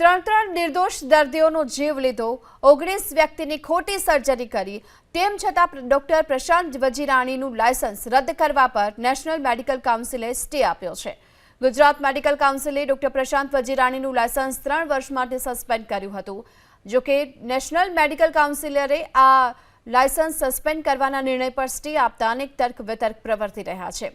ત્રણ ત્રણ નિર્દોષ દર્દીઓનો જીવ લીધો. ઓગણીસ વ્યક્તિની ખોટી સર્જરી કરી. તેમ છતાં ડોક્ટર પ્રશાંત વજીરાણીનું લાયસન્સ રદ કરવા પર નેશનલ મેડિકલ કાઉન્સિલે સ્ટે આપ્યો છે. ગુજરાત મેડિકલ કાઉન્સિલે ડોક્ટર પ્રશાંત વજીરાણીનું લાયસન્સ ત્રણ વર્ષ માટે સસ્પેન્ડ કર્યું હતું. જોકે નેશનલ મેડિકલ કાઉન્સિલરે આ લાયસન્સ સસ્પેન્ડ કરવાના નિર્ણય પર સ્ટે આપતા અનેક તર્ક વિતર્ક પ્રવર્તી રહ્યા છે.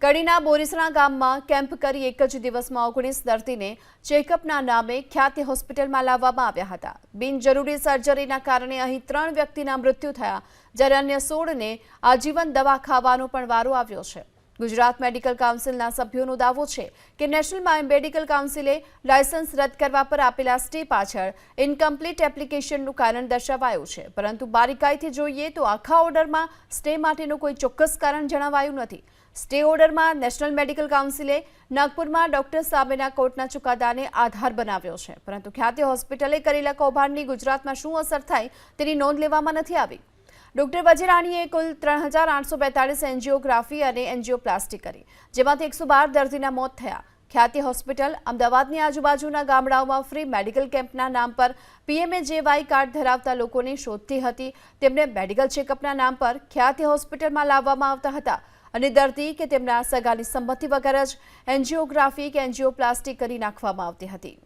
કડીના બોરીસણા ગામમાં કેમ્પ કરી એક જ દિવસમાં ઓગણીસ દર્દીને ચેકઅપના નામે ખ્યાતિ હોસ્પિટલમાં લાવવામાં આવ્યા હતા. બિનજરૂરી સર્જરીના કારણે અહીં ત્રણ વ્યક્તિના મૃત્યુ થયા, જ્યારે અન્ય સોળને આજીવન દવા ખાવાનો પણ વારો આવ્યો છે. ગુજરાત મેડિકલ કાઉન્સિલના સભ્યોનો દાવો છે કે નેશનલ મેડિકલ કાઉન્સિલે લાયસન્સ રદ કરવા પર આપેલા સ્ટે પાછળ ઇનકમ્પ્લીટ એપ્લિકેશનનું કારણ દર્શાવાયું છે. પરંતુ બારીકાઈથી જોઈએ તો આખા ઓર્ડરમાં સ્ટે માટેનું કોઈ ચોક્કસ કારણ જણાવાયું નથી. સ્ટે ઓર્ડરમાં નેશનલ મેડિકલ કાઉન્સિલે નાગપુરમાં ડોક્ટર સામેના કોર્ટના ચુકાદાને આધાર બનાવ્યો છે. પરંતુ ખ્યાતિ હોસ્પિટલે કરેલા કૌભાંડની ગુજરાતમાં શું અસર થાય તેની નોંધ લેવામાં નથી આવી. ડોક્ટર વજીરાણીએ કુલ ત્રણ હજાર આઠસો બેતાળીસ એન્જિયોગ્રાફી અને એન્જિયોપ્લાસ્ટી કરી, જેમાંથી એકસો બાર દર્દીના મોત થયા. ખ્યાતિ હોસ્પિટલ, અમદાવાદની આજુબાજુના ગામડાઓમાં ફ્રી મેડિકલ કેમ્પના નામ પર પીએમએજેવાય કાર્ડ ધરાવતા લોકોને શોધતી હતી. તેમને મેડિકલ ચેકઅપના નામ પર ખ્યાતિ હોસ્પિટલમાં લાવવામાં આવતા હતા અને દર્દી કે તેમના સગાની સંમતિ વગર જ એન્જિયોગ્રાફી કે એન્જિયોપ્લાસ્ટી કરી નાખવામાં આવતી હતી.